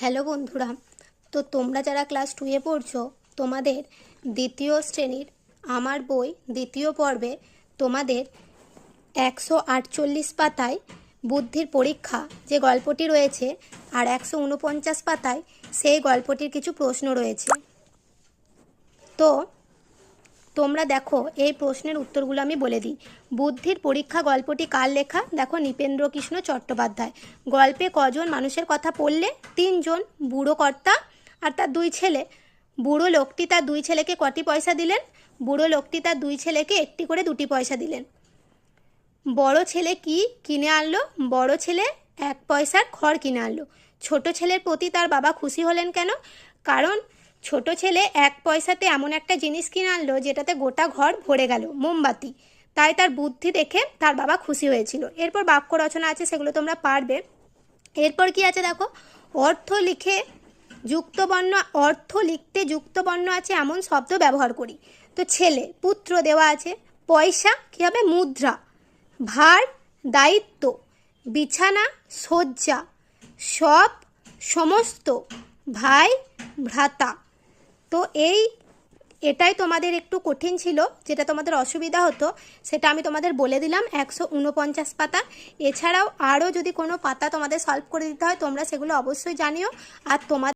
Hello বন্ধুরা, তো তোমরা যারা ক্লাস টুয়ে পড়ছো, তোমাদের দ্বিতীয় শ্রেণির আমার বই দ্বিতীয় পর্বে তোমাদের একশো আটচল্লিশ পাতায় বুদ্ধির পরীক্ষা যে গল্পটি রয়েছে আর একশো উনপঞ্চাশ পাতায় সেই গল্পটির কিছু প্রশ্ন রয়েছে। তো তোমরা দেখো, এই প্রশ্নের উত্তরগুলো আমি বলে দিই। বুদ্ধির পরীক্ষা গল্পটি কার লেখা? দেখো নৃপেন্দ্র কৃষ্ণ চট্টোপাধ্যায়। গল্পে কজন মানুষের কথা পড়লে? তিনজন, বুড়ো কর্তা আর তার দুই ছেলে। বুড়ো লোকটি তার দুই ছেলেকে কটি পয়সা দিলেন? বুড়ো লোকটি তার দুই ছেলেকে একটি করে দুটি পয়সা দিলেন। বড় ছেলে কি কিনে আনলো? বড় ছেলে এক পয়সার খড় কিনে আনলো। ছোট ছেলের প্রতি তার বাবা খুশি হলেন কেন? কারণ ছোট ছেলে এক পয়সাতে এমন একটা জিনিস কিনে আনলো যেটাতে গোটা ঘর ভরে গেল, মোমবাতি। তাই তার বুদ্ধি দেখে তার বাবা খুশি হয়েছিল। এরপর বাক্য রচনা আছে, সেগুলো তোমরা পারবে। এরপর কি আছে দেখো? অর্থ লিখে যুক্তবর্ণ, অর্থ লিখতে যুক্তবর্ণ আছে এমন শব্দ ব্যবহার করি। তো ছেলে, পুত্র দেওয়া আছে, পয়সা কী হবে? মুদ্রা। ভার, দায়িত্ব। বিছানা, শয্যা। সব সমস্ত। ভাই, ভ্রাতা। তো এই, এটাই তোমাদের একটু কঠিন ছিল, যেটা তোমাদের অসুবিধা হতো, সেটা আমি তোমাদের বলে দিলাম, একশো উনপঞ্চাশ পাতা। এছাড়াও আরও যদি কোনো পাতা তোমাদের সলভ করে দিতে হয়, তোমরা সেগুলো অবশ্যই জানিও। আর তোমাদের